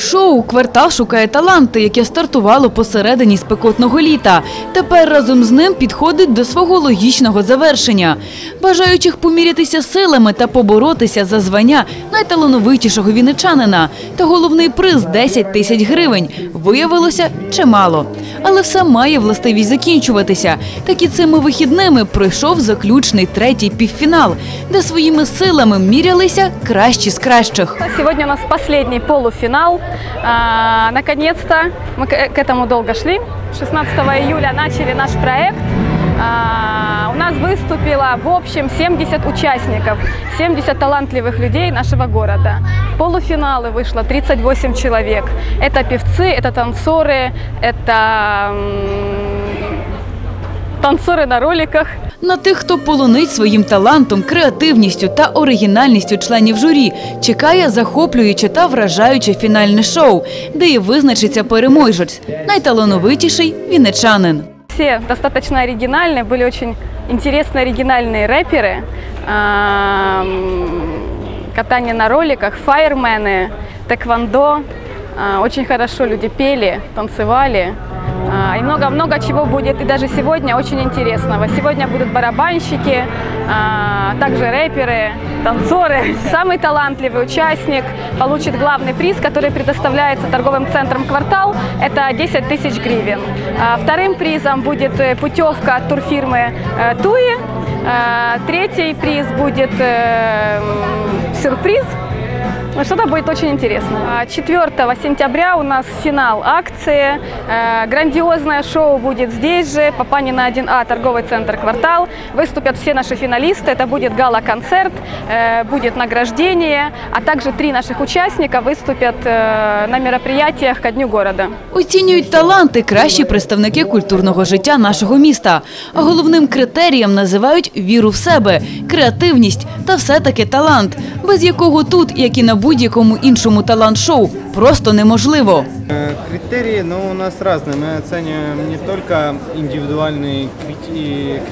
Шоу Квартал шукає таланти, яке стартувало посередині спекотного літа. Тепер разом з ним підходить до свого логічного завершення. Бажаючих помірятися силами та поборотися за звання найталановитішого вінничанина. Та головний приз 10 тисяч гривень. Виявилося чимало. Але все має властивість закінчуватися. Так і цими вихідними пройшов заключний третій півфінал, де своїми силами мірялися кращі з кращих. Сегодня у нас последний полуфинал. А, Наконец-то мы к к этому долго шли. 16 июля начали наш проект. А, У нас выступило в общем 70 участников, 70 талантливых людей нашего города. В полуфиналы вышло 38 человек. Это певцы, это танцоры, это танцоры на роликах. На тих, хто полонить своїм талантом, креативністю та оригінальністю членів журі, чекає захоплююче та вражаюче фінальне шоу, де і визначиться переможець – найталановитіший вінничанин. Все достаточно оригинальные, были очень интересные оригинальные рэперы. Ам, Катание на роликах, фаермены, тэквондо. А, Очень хорошо люди пели, танцевали. А, И много-много чего будет. И даже сегодня очень интересного. Сегодня будут барабанщики, а, также рэперы, танцоры. Самый талантливый участник получит главный приз, который предоставляется торговым центром «Квартал». Это 10 тысяч гривен. А, Вторым призом будет э, путевка от турфирмы э, «Туи». Третий приз будет э, сюрприз ну, Что-то будет очень интересно. А 4 сентября у нас финал акции. Э, Грандиозное шоу будет здесь же, Папанина 1А, торговый центр «Квартал». Выступят все наши финалисты. Это будет гала-концерт, э, будет награждение, а также три наших участника выступят э, на мероприятиях ко Дню города. Оцінюють таланти кращі представники культурного життя нашого міста. А головним критерієм називають віру в себе, креативність та все-таки талант, без якого тут, як і на будь будь-якому іншому талант-шоу, просто неможливо. Э, Критерии, ну, у нас разные. Мы оцениваем не только индивидуальный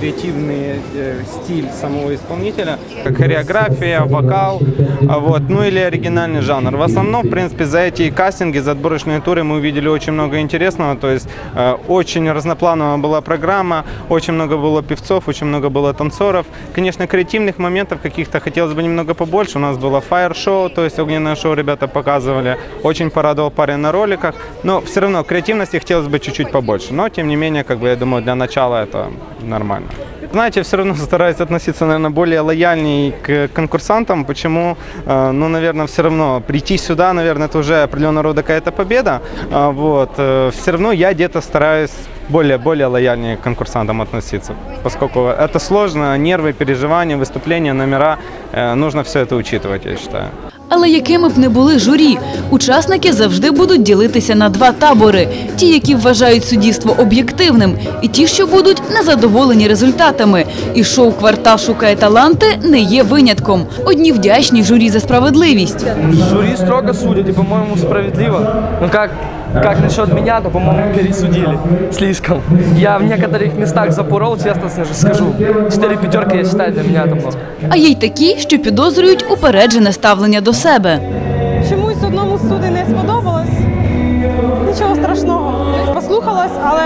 креативный э, стиль самого исполнителя, как хореография, вокал, а вот, ну или оригинальный жанр. В основном, в принципе, за эти кастинги, за отборочные туры мы увидели очень много интересного. То есть э, очень разноплановая была программа, очень много было певцов, очень много было танцоров. Конечно, креативных моментов каких-то хотелось бы немного побольше. У нас было фаер-шоу, то есть огненное шоу ребята показывали. Очень порадовал парень на роликах. Но все равно креативности хотелось бы чуть-чуть побольше. Но, тем не менее, как бы я думаю, для начала это нормально. Знаете, все равно стараюсь относиться, наверное, более лояльней к конкурсантам. Почему? Э, Ну, наверное, все равно прийти сюда, наверное, это уже определенного рода какая-то победа. А, Вот. Все равно я где-то стараюсь более, более лояльнее к конкурсантам относиться, поскольку это сложно, нервы, переживания, выступления, номера, э, нужно все это учитывать, я считаю. Але якими б не були журі, учасники завжди будуть ділитися на два табори: ті, які вважають суддівство об'єктивним, і ті, що будуть незадоволені результатами. І шоу Квартал шукає таланти не є винятком. Одні вдячні журі за справедливість. Журі строго судять і, по-моєму, справедливо. Ну как, как насчет меня, то, по-моему, пересудили слишком. Я в некоторых местах запорол, честно скажу. Четыре пятерки, я считаю, для меня это много. А є й такі, що підозрюють упереджене ставлення до себе. Чомусь одному з судей не сподобалось. Нічого страшного. Послухалась, але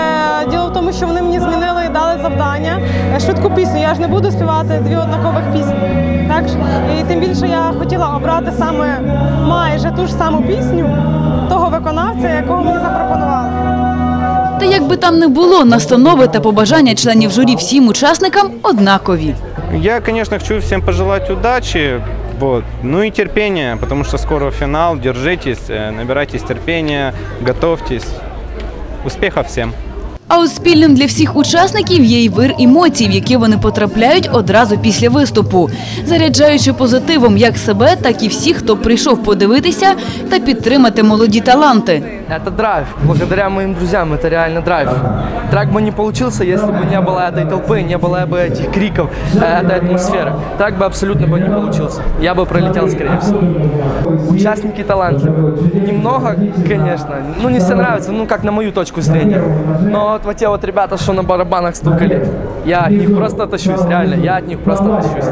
діло в тому, що вони мені змінили і дали завдання. е, Швидку пісню. Я ж не буду співати дві однакових пісні. Так ж? І тим більше я хотіла обрати саме майже ту ж саму пісню того виконавця, якого мені запропонували. Та як би там не було, настанови та побажання членів журі всім учасникам однакові. Я, конечно, хочу всем пожелать удачи, вот, ну и терпения, потому что скоро финал, держитесь, э, набирайтесь терпения, готовьтесь. Успехов всем! А от спільним для всіх учасників є й вир емоцій, в які вони потрапляють одразу після виступу, заряджаючи позитивом як себе, так і всіх, хто прийшов подивитися та підтримати молоді таланти. Это драйв. Благодаря моим друзьям это реально драйв. Трек бы не получился, если бы не было этой толпы, не было бы этих криков, э, этой атмосферы. Трек бы абсолютно бы не получился. Я бы пролетел, скорее всего. Участники талантливые. Немного, конечно. Ну, не все нравится, ну, как на мою точку зрения. Но вот, вот те вот ребята, что на барабанах стукали, я от них просто тащусь, реально, я от них просто тащусь.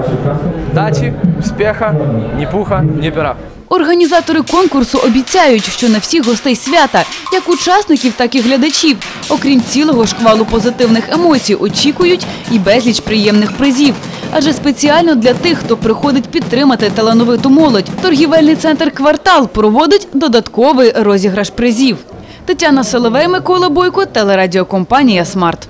Удачи, успеха, ни пуха, ни пера. Організатори конкурсу обіцяють, що на всіх гостей свята, як учасників, так і глядачів, окрім цілого шквалу позитивних емоцій, очікують і безліч приємних призів. Адже спеціально для тих, хто приходить підтримати талановиту молодь, торгівельний центр «Квартал» проводить додатковий розіграш призів. Тетяна Соловей, Микола Бойко, телерадіокомпанія «Смарт».